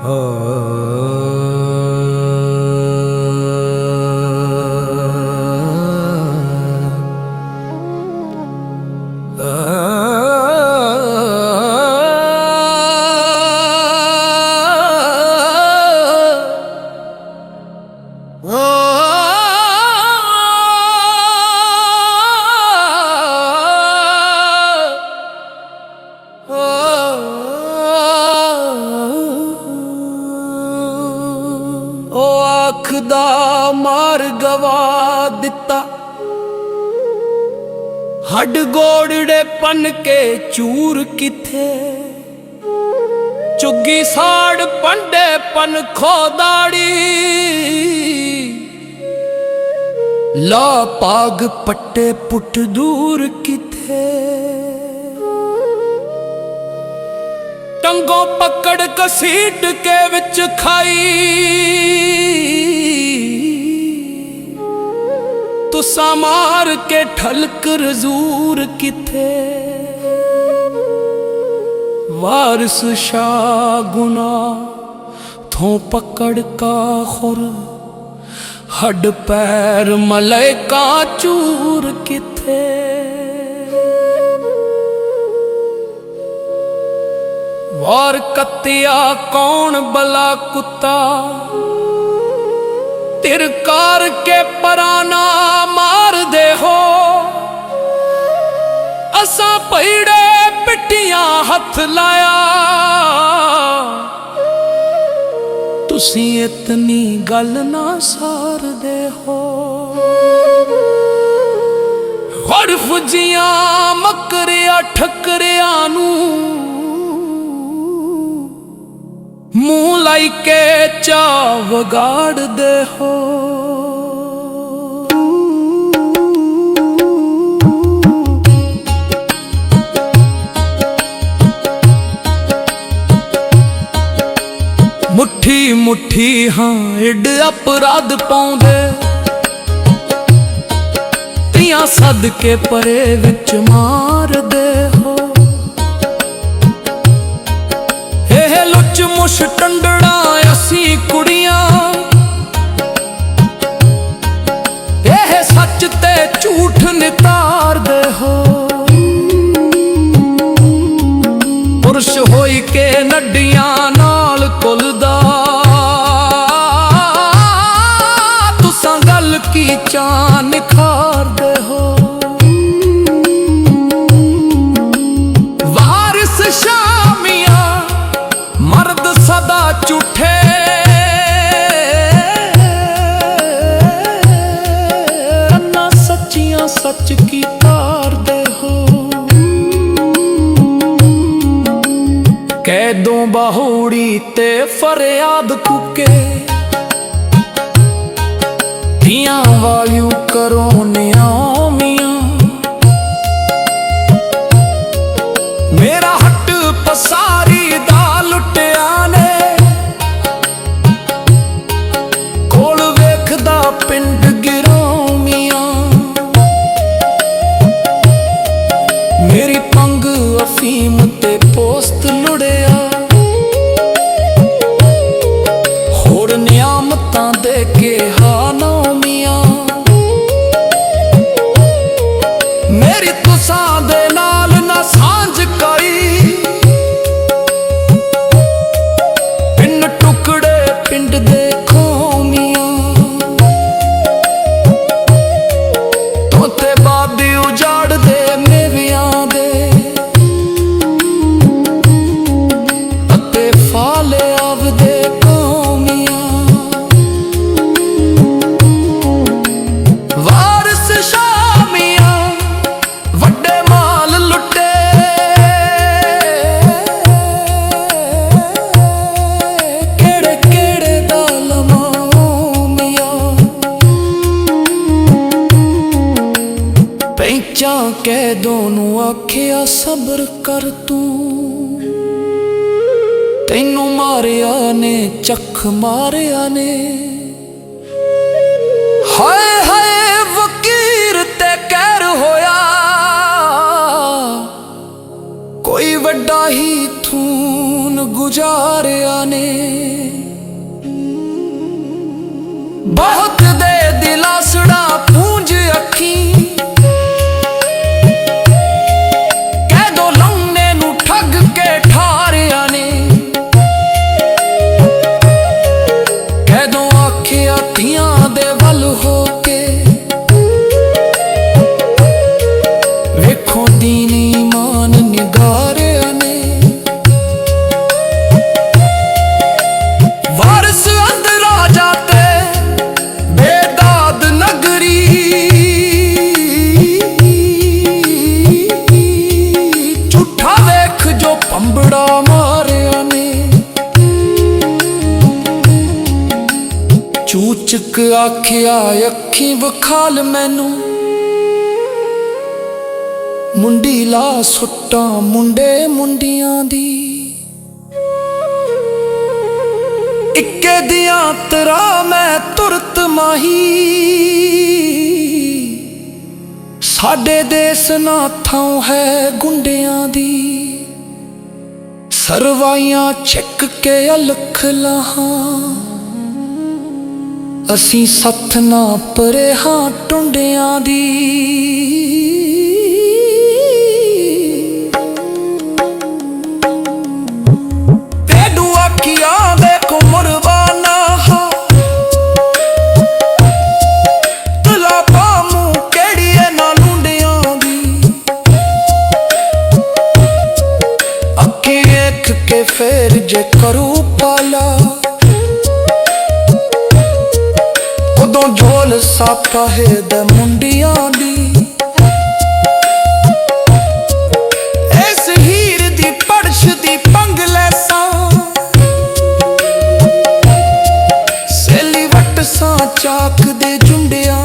oh, oh, oh. ਦਾ ਮਾਰ ਗਵਾ ਦਿੱਤਾ। ਹੱਡ ਗੋੜੜੇ ਪਨ ਕੇ ਚੂਰ ਕਿੱਥੇ? ਚੁੱਗੀ ਸਾੜ ਪੰਡੇ ਪਨ ਖੋਦਾੜੀ ਲਾ ਪਾਗ ਪੱਟੇ ਪੁੱਟ ਦੂਰ ਕਿੱਥੇ? ਟੰਗੋ ਪਕੜ ਕਸੀਟ ਕੇ ਵਿੱਚ ਖਾਈ। ਤੁਸਾਂ ਮਾਰ ਕੇ ਠਲਕ ਰਜ਼ੂਰ ਕਿੱਥੇ? ਵਾਰਿਸ ਸ਼ਾ ਗੁਨਾ ਥੋਂ ਪਕੜ ਕਾ ਖੁਰ। ਹੱਡ ਪੈਰ ਮਲੈਕਾ ਚੂਰ ਕਿਥੇ? ਵਾਰ ਕੱਤਿਆ ਕੌਣ ਬਲਾ ਕੁੱਤਾ? ਤਿਰਕਾਰ ਕੇ ਪਰਾਨਾ ਅਸਾਂ ਪਿੱਟੀਆਂ ਹੱਥ ਲਾਇਆ। ਤੁਸੀਂ ਇਤਨੀ ਗੱਲ ਨਾ ਸਾਰਦੇ ਹੋ। ਹਰਫ ਜੀਆਂ ਮਕਰਿਆ ਠਕਰਿਆਂ ਨੂੰ। ਮੂੰਹ ਲਾਈ ਕੇ ਚਾ ਵਗਾੜਦੇ ਹੋ। ਮੁੱਠੀ ਹਾਂ, ਏਡ ਅਪਰਾਧ ਪਾਉਂਦੇ। ਤੀਆਂ ਸਦਕੇ ਪਰੇ ਵਿੱਚ ਮਾਰਦੇ ਹੋ। ਇਹ ਲੁੱਚ ਮੁਸ਼ ਟੰਡੜਾ ਚਾਂ ਨਿਖਾਰਦੇ ਹੋ। ਵਾਰਿਸ ਸ਼ਾਮੀਆਂ ਮਰਦ ਸਦਾ ਝੂਠੇ। ਨਾ ਸੱਚੀਆਂ ਸੱਚ ਕੀ ਤਾਰਦੇ ਹੋ। ਕੈਦੋਂ ਬਾਹੂੜੀ ਤੇ ਫਰਿਆਦ ਕੁਕੇ ਧੀਆਂ ਵਾਲਿਓ ਕਰੋ ਨਿਆਮੀਆਂ। ਮੇਰਾ ਹੱਟ ਪਸਾਰੀ ਦਾ ਲੁੱਟਿਆ ਨੇ। ਕੋਲ ਵੇਖਦਾ ਪਿੰਡ ਗਿਰੋਮੀਆਂ। ਮੇਰੀ ਪੰਗ ਅਫੀਮ ਤੇ ਪੋਸਤ ਲੁੜਿਆ ਪੈਂਚਾਂ ਕਹਿ ਦੋਨੂੰ ਆਖਿਆ, ਸਬਰ ਕਰ ਤੂੰ। ਤੈਨੂੰ ਮਾਰਿਆ ਨੇ, ਚੱਖ ਮਾਰਿਆ ਨੇ। ਹਾਏ ਹਾਏ ਵਕੀਰ ਤੇ ਕਹਿਰ ਹੋਇਆ। ਕੋਈ ਵੱਡਾ ਹੀ ਥੂਨ ਗੁਜ਼ਾਰਿਆ ਨੇ। ਬਹੁਤ ਦੇ ਦਿਲਾਸੜਾ ਪੂੰਝ ਅੱਖੀ ਚੂਚਕ ਆਖਿਆ, ਅੱਖੀ ਵਖਾਲ ਮੈਨੂੰ। ਮੁੰਡੀ ਲਾ ਸੁੱਟਾਂ ਮੁੰਡੇ ਮੁੰਡੀਆਂ ਦੀ। ਇੱਕੇ ਦੀਆਂ ਤਰਾ ਮੈਂ ਤੁਰਤ ਮਾਹੀ। ਸਾਡੇ ਦੇਸ ਨਾ ਥਾਂ ਹੈ ਗੁੰਡਿਆਂ ਦੀ। ਸਰਵਾਈਆਂ ਚੱਕ ਕੇ ਅਲਖ ਲਹਾਂ। ਅਸੀਂ ਸੱਥ ਨਾ ਪਰੇ ਹਾਂ ਟੁੰਡਿਆਂ ਦੀ। ਪੇਡੂ ਅੱਖੀਆਂ ਦੇ ਕੁਮਰਵਾਨਾ ਹਾਂ। ਤਲਾ ਪਾਮੂ ਕਿਹੜੀ ਐ ਨਾ ਲੁੰਡਿਆਂ ਦੀ। ਅੱਖੇ ਵੇਖ ਕੇ ਫੇਰ ਜੇ ਕਰੂ ਪਾਲਾ। ਉਦੋਂ ਝੋਲ ਸਾਪਾ ਹੈ ਦੇ ਮੁੰਡਿਆਂ ਦੀ। ਇਸ ਹੀਰ ਦੀ ਪੜਛ ਦੀ ਪੰਗ ਲੈਸਾਂ। ਸੇਲੀ ਵਟ ਸਾਂ ਚਾਕ ਦੇ ਜੁੰਡਿਆਂ